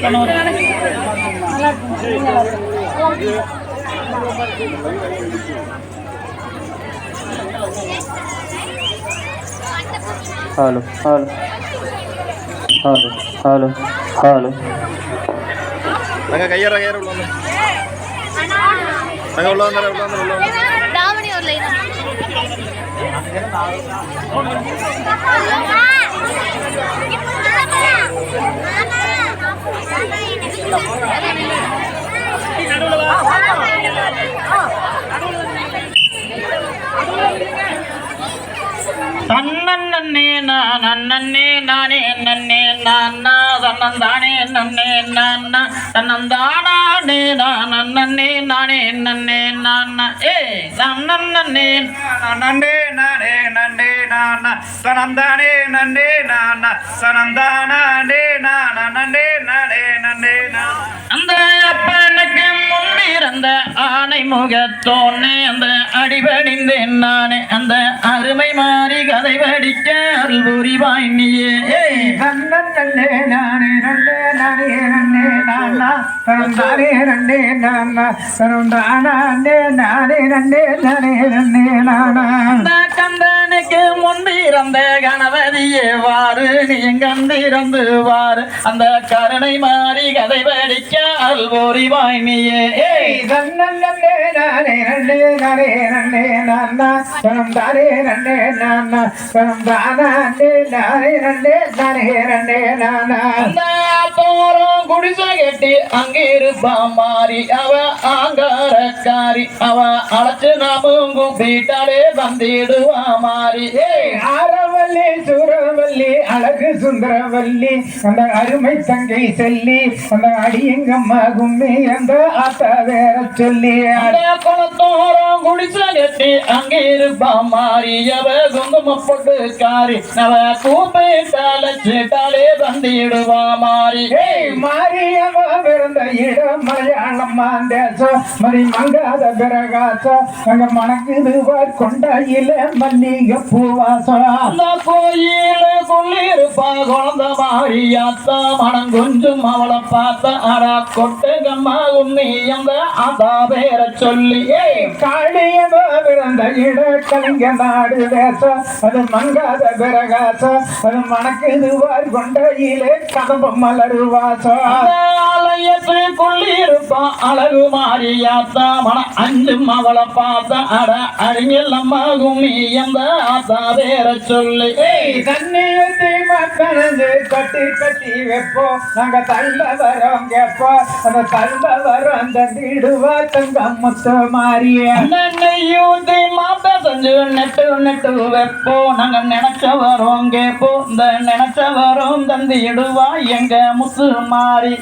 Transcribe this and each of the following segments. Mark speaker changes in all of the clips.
Speaker 1: Hello hello hello hello hello
Speaker 2: தங்க கையற கையற உள்ள வந்து தங்க உள்ள வந்தார உள்ள வந்தார உள்ள வந்து
Speaker 3: தாவணி ஒரு லைன்
Speaker 4: தன்னே நான் நானே நன்னே நான்னா தன்னந்தானே நன்னே நான்னா தன்னந்தானே நான் நன்னே நானே நன்னே நான்னா. ஏ தன்னே
Speaker 5: நன்னே நானே நன்னே நானா சனந்தானே நன்னே நானா சனந்தானே நானா நன்னே நானே நன்னே நானா
Speaker 4: அந்த ஆனை முகத்தோன்னே அந்த அடிபடிந்தேன் நானே. அந்த அருமை மாறி கதை படிக்க அருள் புரிவாய் நீயே. ஏய்
Speaker 5: நானே நானே நண்டே நானா சனந்தானே நண்டே நானா சனந்தானே நானே நண்டே நானே நண்டே நானா?
Speaker 4: கந்தனுக்கு முன்பிருந்த கணபதியே வாரு நீ கந்திருந்து வாரு. அந்த கருணை மாறி கதை படிக்க ஏய்
Speaker 5: நன்னன் நண்டே நானே நண்டே நானே நண்டே நானா? சனந்தானே நண்டே நானா? சனந்தானே நானே நண்டே நானே நண்டே நானா?
Speaker 4: போறோம் குடிசை கட்டி அங்கே இருப்பா மாறி அவ ஆங்காரக்காரி. அவ அழைச்சு நாமும் கூப்பிட்டாலே வந்திடுவா மாறி.
Speaker 5: ஆரவல்லி சூரவல்லி அழகு சுந்தரவல்லி அந்த அருமை தங்கை செல்லி அந்த அடியங்கம்மா கும்மி அந்த ஆத்தா வேற சொல்லி.
Speaker 4: அந்த குளத்தோரம் குடிசை கட்டி அங்கே இருப்பா மாறி. அவ குங்கும பொட்டுக்காரி அவ கூப்பிட்டாலே சீட்டாலே வந்திடுவா மாறி.
Speaker 5: மாரியம்மா பிறந்த இடம் மலையாளம்மா தேசம் மதி மங்காத பிரகாசம் அங்க மணக்குது கொண்டாயில மல்லிகை பூவாசம்
Speaker 4: அந்த கோயில கொள்ளிருப்பா குழந்த மாரியாத்தா மனம் கொஞ்சம் அவளை பார்த்த அடா கொட்டுகம்மா உன்னி அந்த அதா பேர சொல்லி.
Speaker 5: காளியம்மா பிறந்த இட கலிங்க நாடு தேசம் அது மங்காத பிரகாசம் அது மணக்குது கொண்டாயிலே கதம்ப மலரு வாசம்
Speaker 4: அந்த ஆலயத்து கொள்ளிருப்பா அழகு மாரியாத்தா மனம் அஞ்சும் அவளை பார்த்த. அட அடிஞல் அம்மா உன்னி அந்த அதா பேர சொல்லி.
Speaker 5: தண்ணியத்தை மக்களது கட்டி கட்டி வைப்போம். நாங்க தள்ள வரோம் கேட்போம். அந்த தள்ள வரோம் தந்திடுவா தங்க முத்த மாறிய.
Speaker 4: நெய்யூத்தி மாத்த செஞ்சு நெட்டு நெட்டு வைப்போம். நாங்க நினைச்ச வரோம் கேப்போம் இந்த நினைச்ச வரோம் தந்திடுவா. எங்க முத்து மாறி.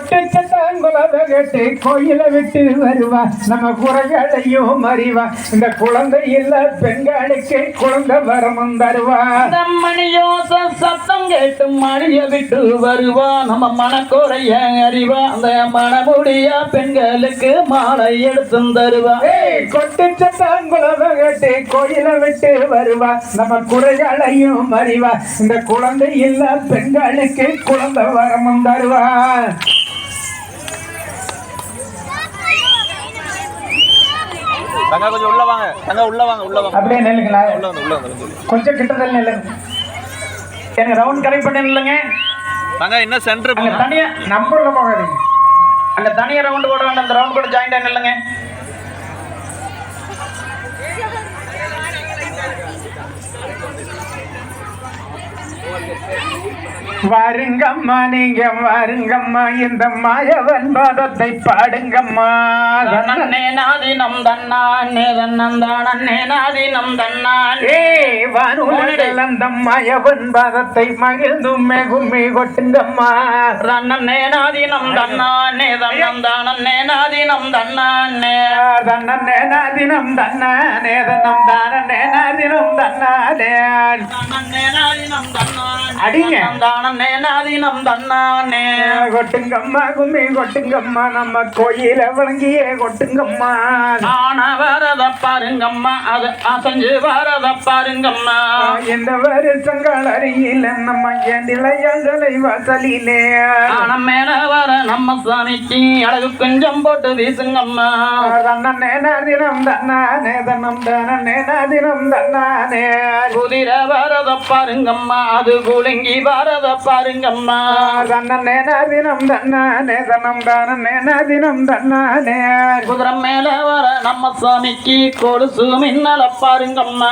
Speaker 5: கொட்டு சட்டாங்குலவ கட்டி கோயில விட்டு வருவா. நம்ம குறைகளையும் மறிவா இந்த குழந்தை இல்ல பெண்களுக்கு குழந்தை வரமும் தருவா.
Speaker 4: மணியோச சத்தம் கேட்டு மணிய விட்டு வருவா. நம்ம மனக்குறைய அறிவா. அந்த மனமுடியா பெண்களுக்கு மாலை எடுத்து தருவா.
Speaker 5: கொட்டு சட்டாங்குலவ கட்டி கோயில விட்டு வருவா. நம்ம குறைகளையும் மறிவா இந்த குழந்தை இல்ல பெண்களுக்கு குழந்தை வரமும் தருவா.
Speaker 2: தங்க கொஞ்சம் உள்ள வாங்க. தங்க உள்ள வாங்க உள்ள வாங்க.
Speaker 5: அப்படியே நில்லுங்களா
Speaker 2: உள்ள வந்து உள்ள வந்து
Speaker 5: கொஞ்சம். கிட்டத்தில் நில்லுங்க. எனக்கு ரவுண்ட் கரெக்ட் பண்ணி இல்லைங்க
Speaker 2: தங்க என்ன சென்டர்
Speaker 5: அங்க தனியா நம்பர்ல போகாதீங்க. அங்க தனியா ரவுண்ட் போட வேண்டாம் அந்த ரவுண்ட் கூட ஜாயின் ஆகி இல்லைங்க வருங்கம்மா நீங்க வருங்கம்மா. இந்த மாயவன் பாதத்தை பாடுங்கம்மா.
Speaker 4: நன்னே நாதினம் தன்னானே தன்னந்தானே நாதினம் தன்னானே.
Speaker 5: ஏ வானுலகில் அந்த மாயவன் பாதத்தை மகிழ்ந்தும் கும்மி கொட்டுங்கம்மா.
Speaker 4: ரன்னே நாதினம் தன்னானே தன்னந்தானே நாதினம் தன்னானே.
Speaker 5: தன்னே நாதினம் தன்னானே தன்னம் தானே தன்னானே.
Speaker 4: நன்னே நாதினம் தன்னானே
Speaker 5: அடிங்க.
Speaker 4: தன்னானே நாதினம் தன்னானே.
Speaker 5: கொட்டுங்கம்மா கும்மி கொட்டுங்கம்மா நம்ம கோயில வணங்கியே கொட்டுங்கம்மா.
Speaker 4: ஆன வரத பாருங்கம்மா அது அசைஞ்சு வரத பாருங்கம்மா.
Speaker 5: இந்த வருஷங்கள் அருகில நம்ம நிலையங்களை வாசலிலே.
Speaker 4: மேல வர நம்ம சாமிக்கு அழகு கொஞ்சம் போட்டு வீசுங்கம்மா.
Speaker 5: தன்னே தினம் தன்னானே தன்னம் தானே தினம் தன்னானே.
Speaker 4: குதிரை வரத பாருங்கம்மா அது குலுங்கி வரத பாருங்கம்மா.
Speaker 5: தன்னே தினம் தன்னானே தன்னம் தானே தினம் தன்னானே
Speaker 4: குதிரை மேல வர நம்ம சாமிக்கு கொலுசு மின்னல பாருங்கம்மா.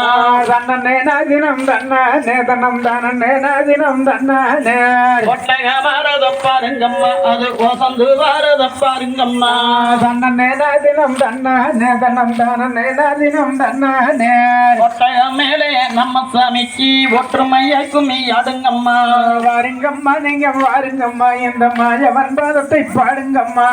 Speaker 5: தன்னே தினம் தன்னானே தன்னம் தானே தினம் தன்னானே
Speaker 4: ஒட்டக வரத பாருங்கம்மா அது வசந்து வரத பாருங்கம்மா.
Speaker 5: தன்னே தினம் தன்னானே தன்னம் தானே தினம் தன்னானே
Speaker 4: ஒட்டக மேலே நம்ம சாமிக்கு ஒற்றுமையை கும்மி அடுங்கம்மா
Speaker 5: வாருங்கம்மா நீங்க வாருங்கம்மா. இந்த மாயவன் பாதத்தை பாடுங்கம்மா.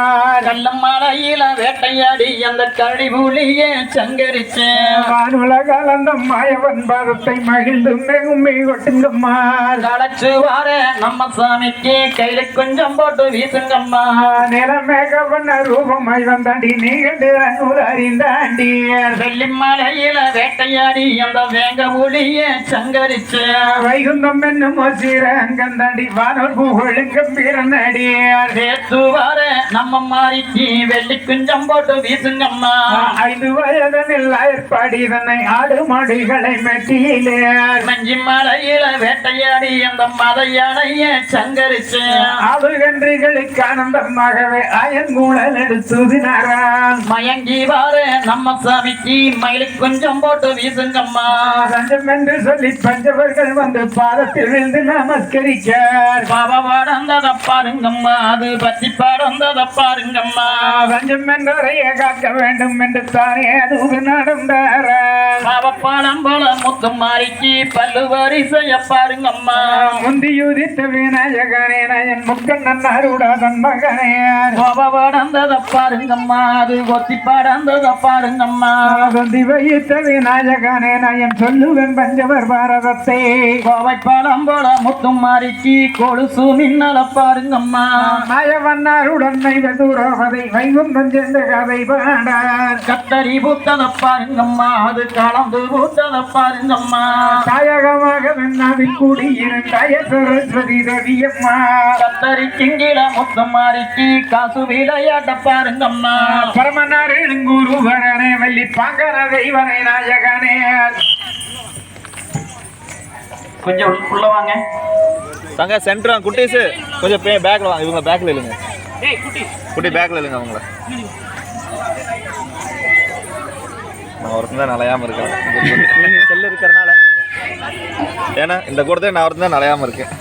Speaker 4: கள்ளம் மலையில வேட்டையாடி அந்த கழிவுலியே சங்கரிச்சேன்
Speaker 5: வானுல கலந்த மாயவன் பாதத்தை மகிழ்ந்து உண்மை கொட்டுங்கம்மா
Speaker 4: களைச்சு வார நம்ம சாமிக்கு கையில கொஞ்சம் போட்டு வீசுங்கம்மா.
Speaker 5: நிலமேகவண்ண ரூபமாய் வந்தாண்டி நீ கண்டு அன்னூர் அறிந்தாண்டி.
Speaker 4: வெள்ளி மலையில வேட்டையாடி அந்த வேங்க ஒளியே சங்கரிச்சேன்
Speaker 5: வைகுந்தம் என்னும் சீரங்கந்தாண்டி வானோர் புகழும் கம்பீரன் அடியார்.
Speaker 4: சேர்த்து வார நம்ம மாறிக்கு வெள்ளி குஞ்சம் போட்டு வீசுங்கம்மா.
Speaker 5: ஐந்து வயதனில் ஏற்பாடி தன்னை ஆடு மாடுகளை மெட்டியிலே.
Speaker 4: மஞ்சி மலையில வேட்டையாடி அந்த மத யானைய சங்கரிச்சேன்
Speaker 5: ஆளுகன்றிகளுக்கு ஆனந்தமாகவே அயன் மூழல் எடுத்துதினாராம்
Speaker 4: மயங்கி வார நம்ம சாமிக்கு மயிலு கொஞ்சம் போட்டு வீசுங்கம்மா.
Speaker 5: ரஞ்சம் என்று சொல்லி பஞ்சவர்கள் வந்து பாதத்தில் விழுந்து நமஸ்கரிக்க
Speaker 4: பாபா பாடந்தத பாருங்கம்மா அது பத்தி பாடந்தத பாருங்கம்மா
Speaker 5: ரஞ்சம் என்றறைய காக்க வேண்டும் என்று தானே அது நடந்தார
Speaker 4: பாபா பாடம் போல முத்து மாறிக்கு பல்லு வரிசைய பாருங்கம்மா
Speaker 5: முந்தியுதித்த விநாயகனே நயன் முக்கண்ணன் அருடாதன் மகனே.
Speaker 4: பாபா பாடந்தத பாருங்கம்மா அது ஒத்தி பாடந்தத பாருங்கம்மா
Speaker 5: சொந்தி வைத்த விநாயகனே நயன் சொல்லுவேன் பஞ்சவர் பாரதத்தை.
Speaker 4: கோவை பாடம் போல முத்து மாறிக்கு கொலுசு மின்னல பாருங்கம்மா.
Speaker 5: மாயவன்னாருடன் நைவதூரோகதை வைகுந்தம் சேர்ந்த கதை பாடார்.
Speaker 4: கத்தரி பூத்தத பாருங்கம்மா அது கலந்து பூத்தத பாருங்கம்மா.
Speaker 5: தாயகமாக வெண்ணாவில் கூடியிருந்தாய சரஸ்வதி தேவியம்மா
Speaker 4: கத்தரி கிங்கில முத்து மாறிக்கு காசு விளையாட்ட பாருங்கம்மா.
Speaker 5: பரமனார் எழுங்கூருவரனே வள்ளி பாங்கர தெய்வனை நாயகனே.
Speaker 4: கொஞ்சம் உள்ள வாங்க.
Speaker 2: தங்க சென்டர் குட்டீஸ். கொஞ்சம் பே பேக்கில் வாங்க இவங்க பேக்கில் இல்லைங்க. குட்டி. பேக்கில் இல்லைங்க அவங்கள. நான் ஒருத்தன் தான் நலையாம இருக்கேன். செல்லு இருக்கிறனால. ஏன்னா இந்த கூடத்தே நான் ஒருத்தன் தான் நலையாம இருக்கேன்.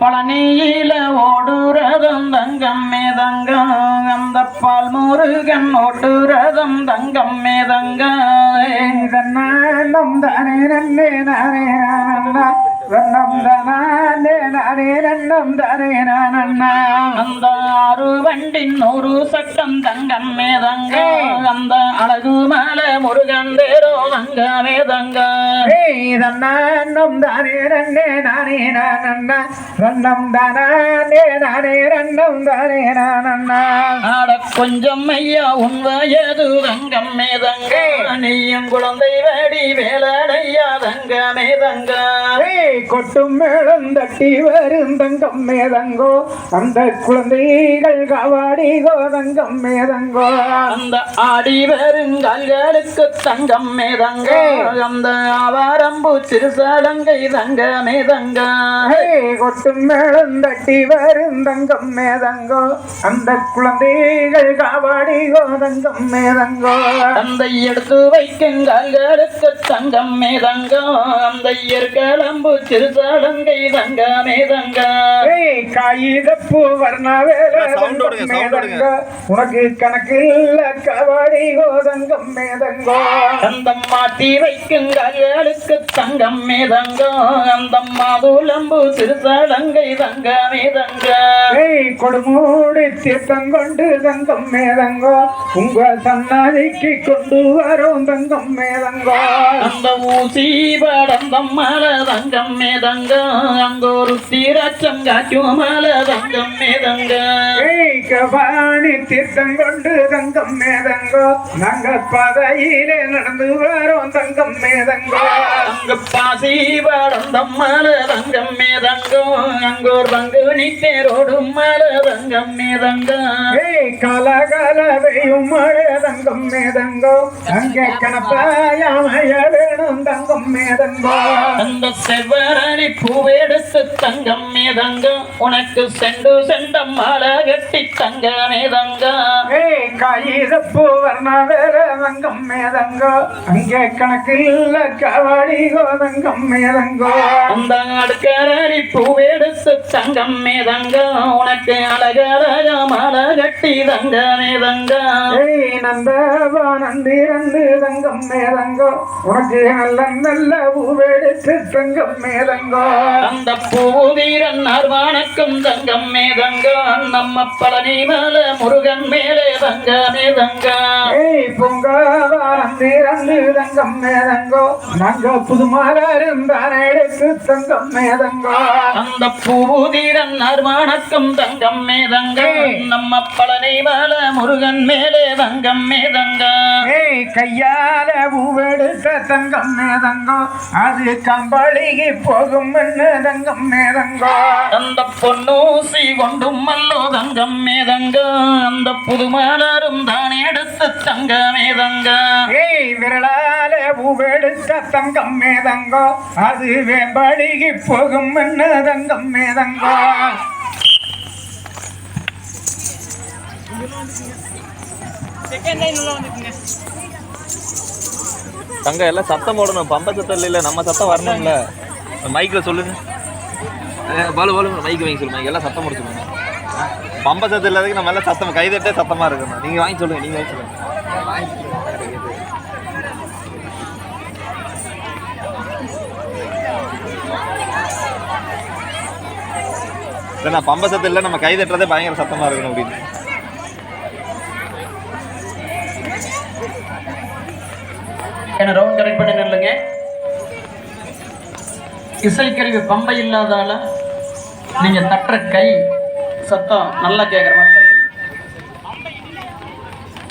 Speaker 4: பழனியில ஓடுறதும் தங்கம் மேதங்கம் அந்த பால் முருகன் ஓட்டுறதும் தங்கம் மேதங்க
Speaker 5: தன்னானம் தானே நன்னே நானே நானண்ணா வண்ணம் தானே நானே நன்னம் தானே
Speaker 4: அந்த ஆறு வண்டின் நூறு சட்டம் தங்கம் மேதங்க. அந்த அழகு மேல முருகன் தேரோ தங்க மேதங்க.
Speaker 5: ஏய் தன்னானம் தானே நன்னே நானே நானண்ணா வண்ணம் தானே நானே நன்னம் தானே நானண்ணா
Speaker 4: ஆட கொஞ்சம் ஐயா உன் வயது தங்கம் மேதங்க. நீயும் குழந்தை வேடி வேலடையா தங்க
Speaker 5: கொட்டும் மேளம் தட்டி வரும் தங்கம் மேதங்கோ. அந்த குழந்தைகள் காவாடி கோதங்கம் மேதங்கோ.
Speaker 4: அந்த ஆடி வருங்கால்களுக்கு தங்கம் மேதங்க. அந்த ஆவாரம்பு திருசலங்கை தங்க மேதங்க.
Speaker 5: ஏய் கொட்டும் மேளம் தட்டி வரும் தங்கம் மேதங்கோ. அந்த குழந்தைகள் காவாடி கோதங்கம் மேதங்கோ.
Speaker 4: அந்த எடுத்து வைக்கும் கால்களுக்கு தங்கம் மேதங்க. அந்த இயற்கலம்பு திருசலங்கை தங்க மேதங்க
Speaker 5: ஏய் காகிதப்பூ வர்ணவேல உனக்கு கணக்கு இல்ல காவாடி கோதங்கம் மேதங்கோ.
Speaker 4: அந்த மாட்டி வைக்கும் கால்கள் மகளுக்கு தங்கம் மேதங்கோ. அந்த மாதுளம்பு சிறுசலங்கை தங்க. மேதங்க
Speaker 5: ஏய் கொடுமூடி தீர்த்தம் கொண்டு தங்கம் மேதங்கோ. உங்க சன்னாதிக்கு கொண்டு வரும் தங்கம் மேதங்கோ.
Speaker 4: அந்த ஊசி படந்தம் மல தங்கம் மேதங்க அங்கொரு தீரச்சம் காக்கும் மல தங்கம் மேதங்க
Speaker 5: கபாணி தீர்த்தம் கொண்டு தங்கம் மேதங்கோ நாங்க பதையிலே நடந்து வரோம் தங்கம் மேதங்கோ
Speaker 4: அங்கு பாசி படந்தம் மல தங்கம் மேதங்கோ அங்கோர் தங்கு நித்தேரோடும் மல தங்கம் மேதங்க
Speaker 5: கலகலவையும் மழை தங்கம் மேதங்கோ அங்கே கணப்பாயாமைய வேணும் தங்கம்
Speaker 4: அந்த செவ்வரணி பூவெடுத்து தங்கம் மேதங்க உனக்கு செண்டு செண்டம் மாலை கட்டி தங்க. மேதங்க
Speaker 5: ஏய் காகிதப்பூ வர்ண வேற தங்கம் மேதங்கோ அங்கே கணக்கில் கவாடி கோதங்கம் மேதங்கோ
Speaker 4: அந்த அடுக்கரணி பூவெடுத்து தங்கம் மேதங்க உனக்கு அழகழக மாலை கட்டி தங்க. மேதங்க
Speaker 5: ஏய் நந்தவானந்தி ரந்து தங்கம் மேதங்கோ உனக்கு நல்ல நல்ல பூவெடுத்து தங்கம் மேதங்கோ
Speaker 4: அந்த பூவீரன் அர்வானுக்கும் தங்கம் மேதங்க நம்ம பழனி மேல முருகன் மேலே தங்க மேதங்க
Speaker 5: ஏய் பூங்காவானந்தி ரந்து தங்கம் மேதங்கோ. நாங்க புதுமாலும் தானே எடுத்து தங்கம் மேதங்கோ.
Speaker 4: அந்த பூதீரன் அர்வானுக்கும் தங்கம் மேதங்க. நம்ம பழனி மேல முருகன் மேலே தங்கம் மேதங்க.
Speaker 5: கையால பூவெடுத்த தங்கம் மேதங்கோ. அது கம்பளிக்கு போகும் தங்கம் மேதங்கோ.
Speaker 4: அந்த பொன்னூசி கொண்டும் மல்லோ தங்கம் மேதங்க. அந்த புதுமலரும் தான் எடுத்து தங்க மேதங்க.
Speaker 5: ஏய் விரலால பூவெடுத்த தங்கம் மேதங்கோ. அது வேம்படிக்கு போகும் தங்கம் மேதங்கோ.
Speaker 2: தங்க எல்லாம் சத்தம் போடணும். பம்ப சத்தம் இல்லை நம்ம சத்தம் வரணும்ல. மைக்கில் சொல்லுங்க. பாலு பாலு மைக் வாங்கி சொல்லுங்க. மைக் எல்லாம் சத்தம் போட சொல்லுங்க. பம்ப சத்தம் இல்லாததுக்கு நம்ம எல்லாம் சத்தம் கைதட்டே சத்தமாக இருக்கணும். நீங்கள் வாங்கி சொல்லுங்கள் நீங்கள் வாங்கி சொல்லுங்கள் இல்லை பம்ப சத்தம் இல்லை நம்ம கை தட்டுறதே பயங்கர சத்தமா இருக்கணும் அப்படின்னு.
Speaker 4: என்ன ரவுண்ட் கரெக்ட் பண்ணி நில்லுங்க இசைக்கருவி பம்பை இல்லாதால நீங்க தட்டுற கை சத்தம் நல்லா கேட்குற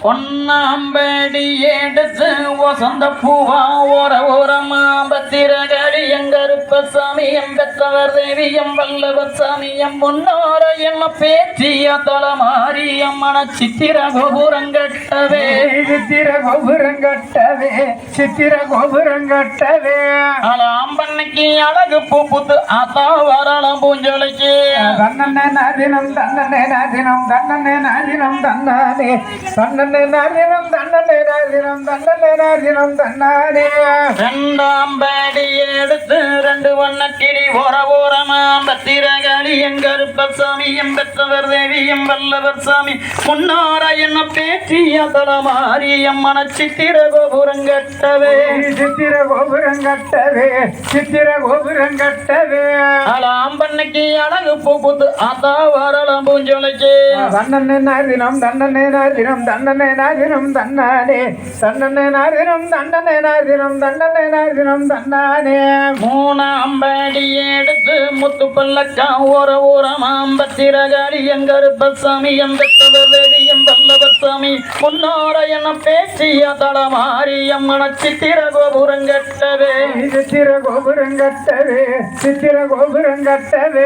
Speaker 4: பொன்னாம்படி எடுத்து வசந்த பூவா ஓர ஓரமா பத்திரகாளி எங்கருப்ப சாமி எம்பெற்றவர் தேவி எம் வல்லவர் சாமி எம் முன்னோர என்ன பேச்சிய தலமாரி அம்மன சித்திர கோபுரங்கட்டவே
Speaker 5: சித்திர கோபுரம் கட்டவே சித்திர கோபுரம் கட்டவே.
Speaker 4: ஆம்பன்னைக்கு அழகு பூ புத்து ஆத்தா வரலாம் பூஞ்சொலைக்கு
Speaker 5: தன்னே நாதினம் தன்னே நாதினம் தன்னே நாதினம் தன்னானே தன்னே நாதினம்
Speaker 4: எடுத்து ரெண்டு வண்ணக்கிளி ஓர ஓரமாம் பத்திரகாளி எங்கருப்ப சாமி எம்பெற்றவர் தேவி எம் வல்லவர் சாமி. முன்னார என்ன பேச்சிய தலமாரி அம்மன சித்திர கோபுரம் கட்டவே
Speaker 5: சித்திர கோபுரம் கட்டவே. சித்திர கோபுரம் கட்டவே
Speaker 4: ஆம்பன்னைக்கு அழகு பூ புத்து ஆத்தா வரலாம் பூஞ்சொலைக்கு
Speaker 5: தன்னே நாதினம் தினம் நாதினம் தன்னே நாதினம் தன்னானே. தன்னே நாதினம் தன்னே நாதினம் தன்னே நாதினம் தன்னானே.
Speaker 4: மூணாம் படி எடுத்து முத்து பல்லக்கா ஓர ஓரமாம்பத்திரகாளி எங்கருப்பசாமி எம்பத்தவர் சாமி எம்பெற்றவர் தேவி எம் சாமி முன்னோர என்ன பேச்சிய தளமாரி அம்மன சித்திர கோபுரங்கட்டவே
Speaker 5: சித்திர கோபுரம் கட்டவே சித்திர கோபுரம் கட்டவே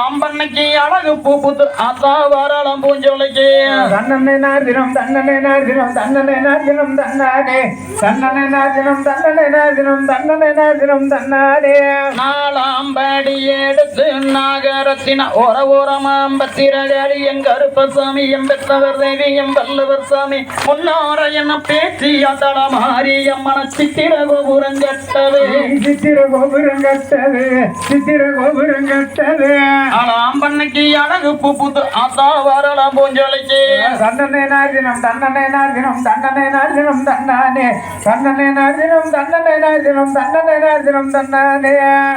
Speaker 4: ஆம்பன்னைக்கு அழகு பூ புத்து ஆத்தா வாராளம் பூஞ்சோலைக்கு
Speaker 5: தன்னே நாதினம் தன்னே நாதினம் தன்னே நாதினம் தன்னானே தன்னே நாதினம் தன்னே நாதினம் தன்னே நாதினம் தன்னானே
Speaker 4: நாலாம் படி எடுத்து நாகரத்தின ஓர ஓரமாம் பத்திரகாளி எங்கருப்ப சாமி எம்பெற்றவர் தேவி. தேவியம் வல்லவர் சாமி முன்னார என்ன பேச்சு அதள மாரியம்மன சித்திர கோபுரம் கட்டவே.
Speaker 5: சித்திர கோபுரம் கட்டது சித்திர கோபுரம் கட்டது
Speaker 4: ஆளாம் பண்ணைக்கு அழகு புப்புது அதா வரலாம் பூஞ்சொலைக்கு
Speaker 5: தண்டனை நாதினம் தண்டனை நாதினம் தண்டனை நாதினம் தன்னானே. தண்டனை நாதினம் தண்டனை நாதினம் தண்டனை நாதினம் தன்னானே.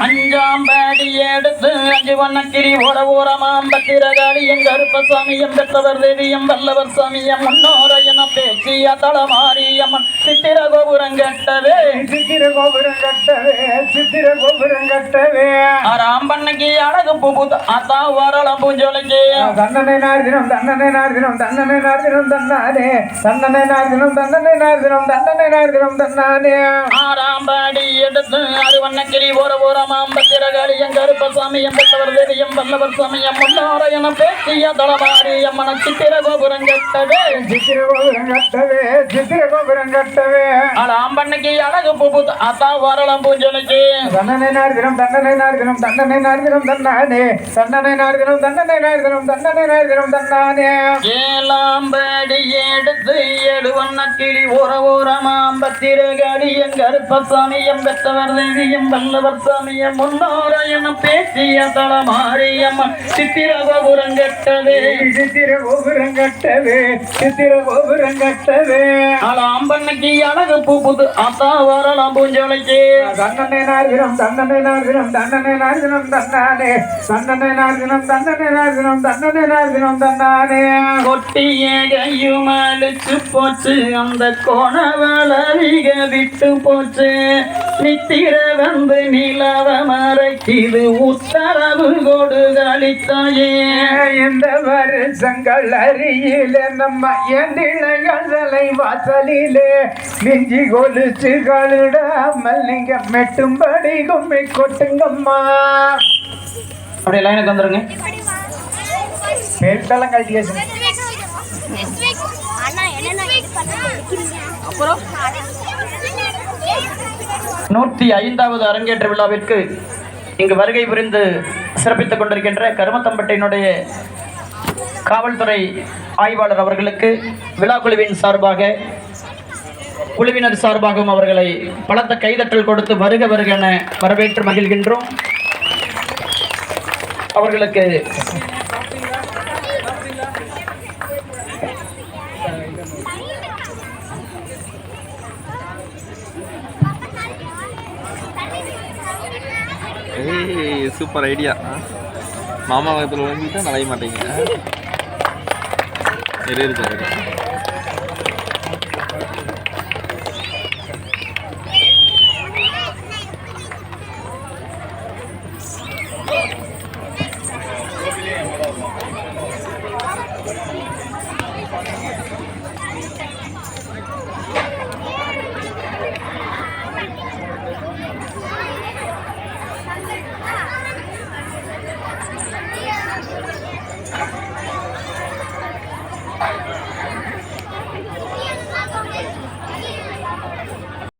Speaker 4: அஞ்சாம் பாடி எடுத்து அஞ்சு வண்ணக்கிரி ஓர ஓரமாம் பத்திரகாளி எங்க கருப்பசாமி எம் பெற்றவர் தேவியம் வல்லவர் சாமி எம் முன்னோர என பேச்சு அதள மாரியம்மன் சித்திர கோபுரம் கட்டவே.
Speaker 5: சித்திர கோபுரம் கட்டவே சித்திர கோபுரம் கட்டவே.
Speaker 4: ஆறாம் பண்ணைக்கு அழகு புப்புது அதா வரலாம் பூஞ்சொலைக்கு.
Speaker 5: தண்டனை நாதினம் தண்டனை நாதினம் தண்டனை நாதினம் தன்னானே. தண்டனை நாதினம் தண்டனை நாதினம் தண்டனை நாதினம் தன்னானே.
Speaker 4: ஆறாம் பாடி எடுத்து அது வண்ணக்கிரி ஓர ஓரமாம் பத்திரகாளி எங்க கருப்பசாமி எம் பெற்றவர் தேவியம் வல்லவர் சாமி எம் முன்னோர என பேச்சு அதள மாரியம்மன் சித்திர கோபுரம் கட்டவே.
Speaker 5: சித்திர கோபுரம் கட்டவே சித்திர கோபுரம் கட்டவே.
Speaker 4: ஆளாம் பண்ணைக்கு அழகு புப்புது அதா வரலாம் பூஞ்சொலைக்கு
Speaker 5: தண்டனை நார்தினம் தண்டனை நார்தினம் தண்டனை நார்தினம் தன்னானே. தண்டனை நார்தினம் தண்டனை நார்தினம் தண்டனை நார்தினம் தன்னானே.
Speaker 4: ஏழாம் படி எடுத்து எடுவண்ண கிளி ஓர ஓரமாம் பத்திரகாளி என் கருப்பசாமி எம் பெற்றவர் தேவியம் வல்லவர் சாமி எம் முன்னோர என பேசிய தள மாரியம்மன் சித்திர கோபுரம் கட்டவே.
Speaker 5: சித்திர கோபுரம் கட்டவே சித்திர கோபுரம் கட்டவே.
Speaker 4: ஆளாம் பண்ணைக்கு அழகு புப்புது அதா வரலாம் பூஞ்சொலைக்கு.
Speaker 5: தண்டனை நார்தினம் தண்டனை நார்தினம் தண்டனை நார்தினம் தன்னானே. தண்டனை நார்தினம் தண்டனை நார்தினம் தண்டனை நார்தினம் தன்னானே.
Speaker 4: கொட்டிய கையும் அழிச்சு போச்சு. அந்த கோணவளவிக விட்டு போச்சு. நித்திர வந்து நிலவ மறைக்குது உத்தரவு கொடு கழித்தாயே
Speaker 5: இந்த வருஷங்கள் அருகில நம்ம எந்திழைகளை வாசலிலே நெஞ்சி கொலுச்சு கழுடாமல் நீங்க மெட்டும்படி கும்மி கொட்டுங்கம்மா.
Speaker 4: அப்படியே லைனுக்கு வந்துருங்க.
Speaker 5: பெருட்டெல்லாம் கழட்டி
Speaker 3: இது அப்புறம்
Speaker 4: நூற்றி ஐந்தாவது அரங்கேற்ற விழாவிற்கு இங்கு வருகை புரிந்து சிறப்பித்துக் கொண்டிருக்கின்ற கருமத்தம்பட்டினுடைய காவல்துறை ஆய்வாளர் அவர்களுக்கு விழா குழுவின் சார்பாக குழுவினர் சார்பாகவும் அவர்களை பலத்த கைதட்டல் கொடுத்து வருக வருக என வரவேற்று மகிழ்கின்றோம். அவர்களுக்கு
Speaker 2: சூப்பர் ஐடியா. மாமா வகத்தில் விழுந்துட்டா நடைய மாட்டேங்க இரு